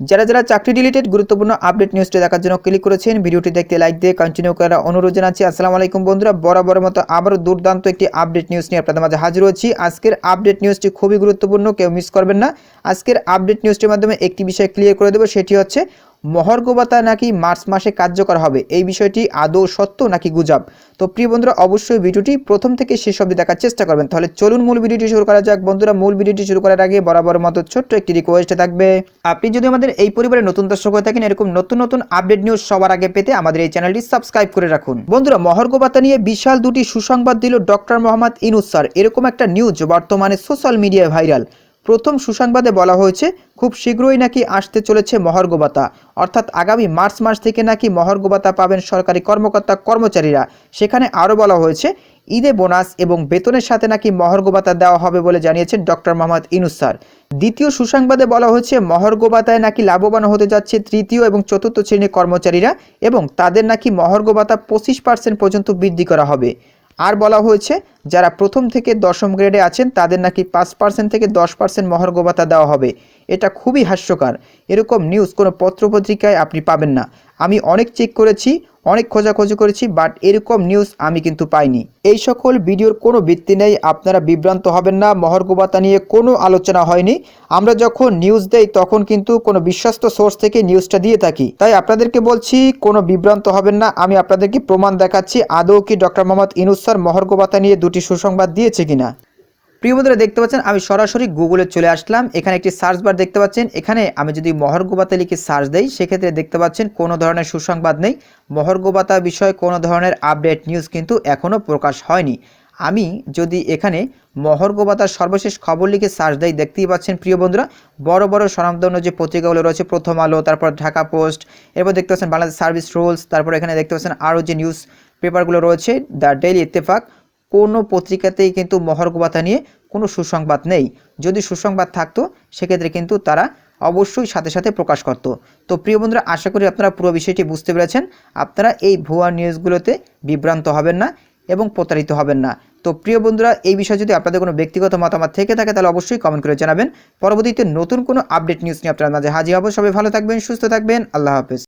যারা যারা চাকরি রিলেটেড গুরুত্বপূর্ণ আপডেট নিউজটি দেখার জন্য ক্লিক করেছেন, ভিডিওটি দেখতে লাইক দিয়ে কন্টিনিউ করার অনুরোধ জানাচ্ছি। আসসালামু আলাইকুম বন্ধুরা বরাবর মতো আবারও দুর্দান্ত একটি আপডেট নিউজ নিয়ে আপনাদের মাঝে হাজির হচ্ছি। আজকের আপডেট নিউজটি খুবই গুরুত্বপূর্ণ, কেউ মিস করবেন না। আজকের আপডেট নিউজটির মাধ্যমে একটি বিষয় ক্লিয়ার করে দেবো, সেটি হচ্ছে মহর্ঘ নাকি মার্চ মাসে কার্যকর হবে? এই বিষয়টি আদৌ সত্য নাকি গুজব? তো প্রিয় বন্ধুরা, অবশ্যই ভিডিওটি প্রথম থেকে শেষ অবধি দেখার চেষ্টা করবেন। তাহলে চলুন মূল ভিডিওটি শুরু করা যাক। বন্ধুরা, মূল ভিডিওটি শুরু করার আগে বরাবর মতো ছোট্ট একটি রিকোয়েস্ট থাকবে। আপনি যদি আমাদের এই পরিবারে নতুন দর্শক হয়ে থাকেন, এরকম নতুন নতুন আপডেট নিউজ সবার আগে পেতে আমাদের এই চ্যানেলটি সাবস্ক্রাইব করে রাখুন। বন্ধুরা মহর্ঘ নিয়ে বিশাল দুটি সুসংবাদ দিল ডক্টর মোহাম্মদ ইনুস এরকম একটা নিউজ বর্তমানে সোশ্যাল মিডিয়ায় ভাইরাল প্রথম সুসংবাদে বলা হয়েছে, খুব শীঘ্রই নাকি আসতে চলেছে মহর্ঘ ভাতা অর্থাৎ আগামী মার্চ মাস থেকে নাকি মহর্ঘ ভাতা পাবেন সরকারি কর্মকর্তা কর্মচারীরা। সেখানে আরও বলা হয়েছে, ঈদে বোনাস এবং বেতনের সাথে নাকি মহর্ঘ ভাতা দেওয়া হবে বলে জানিয়েছেন ডক্টর মোহাম্মদ ইনুস স্যার। দ্বিতীয় সুসংবাদে বলা হয়েছে মহর্ঘ ভাতায় নাকি লাভবান হতে যাচ্ছে তৃতীয় এবং চতুর্থ শ্রেণির কর্মচারীরা এবং তাদের নাকি মহর্ঘ ভাতা পঁচিশ পার্সেন্ট পর্যন্ত বৃদ্ধি করা হবে। আর বলা হয়েছে, যারা প্রথম থেকে দশম গ্রেডে আছেন, তাদের নাকি পাঁচ পার্সেন্ট থেকে দশ পার্সেন্ট মহর্ঘ ভাতা দেওয়া হবে। এটা খুবই হাস্যকর। এরকম নিউজ কোনো পত্রপত্রিকায় আপনি পাবেন না। আমি অনেক চেক করেছি অনেক খোঁজাখোঁজি করেছি বাট এরকম নিউজ আমি কিন্তু পাইনি। এই সকল ভিডিওর কোনো ভিত্তি নেই, আপনারা বিভ্রান্ত হবেন না মহর্ঘ নিয়ে কোনো আলোচনা হয়নি। আমরা যখন নিউজ দেই, তখন কিন্তু কোনো বিশ্বস্ত সোর্স থেকে নিউজটা দিয়ে থাকি। তাই আপনাদেরকে বলছি, কোনো বিভ্রান্ত হবেন না, আমি আপনাদেরকে প্রমাণ দেখাচ্ছি, আদৌ কি ডক্টর মোহাম্মদ ইনুস স্যার নিয়ে দুটি সুসংবাদ দিয়েছে কিনা। প্রিয় বন্ধুরা, দেখতে পাচ্ছেন, আমি সরাসরি গুগলে চলে আসলাম। এখানে একটি সার্চ বার দেখতে পাচ্ছেন। এখানে আমি যদি মহর্ঘ ভাতা লিখে সার্চ দেই, সেক্ষেত্রে দেখতে পাচ্ছেন কোনো ধরনের সুসংবাদ নেই। মহর্ঘ ভাতা বিষয়ে কোনো ধরনের আপডেট নিউজ কিন্তু এখনও প্রকাশ হয়নি। আমি যদি এখানে মহর্ঘ ভাতার সর্বশেষ খবর লিখে সার্চ দেই, দেখতেই পাচ্ছেন, প্রিয় বন্ধুরা, বড় বড় স্বনামধন্য যে পত্রিকাগুলো রয়েছে, প্রথম আলো, তারপর ঢাকা পোস্ট, এরপর দেখতে পাচ্ছেন বাংলাদেশ সার্ভিস রুলস, তারপর এখানে দেখতে পাচ্ছেন আরও যে নিউজ পেপারগুলো রয়েছে, দ্য ডেইলি ইত্তেফাক কোনো পত্রিকাতেই কিন্তু মহর্ঘ ভাতা নিয়ে কোনো সুসংবাদ নেই। যদি সুসংবাদ থাকতো, সেক্ষেত্রে কিন্তু তারা অবশ্যই সাথে সাথে প্রকাশ করত। তো প্রিয় বন্ধুরা, আশা করি আপনারা পুরো বিষয়টি বুঝতে পেরেছেন। আপনারা এই ভুয়া নিউজগুলোতে বিভ্রান্ত হবেন না এবং প্রতারিত হবেন না। তো প্রিয় বন্ধুরা, এই বিষয়ে যদি আপনাদের কোনো ব্যক্তিগত মতামত থেকে থাকে, তাহলে অবশ্যই কমেন্ট করে জানাবেন। পরবর্তীতে নতুন কোনো আপডেট নিউজ নিয়ে আপনার মাঝে হাজির হব। সবাই ভালো থাকবেন, সুস্থ থাকবেন। আল্লাহ হাফেজ।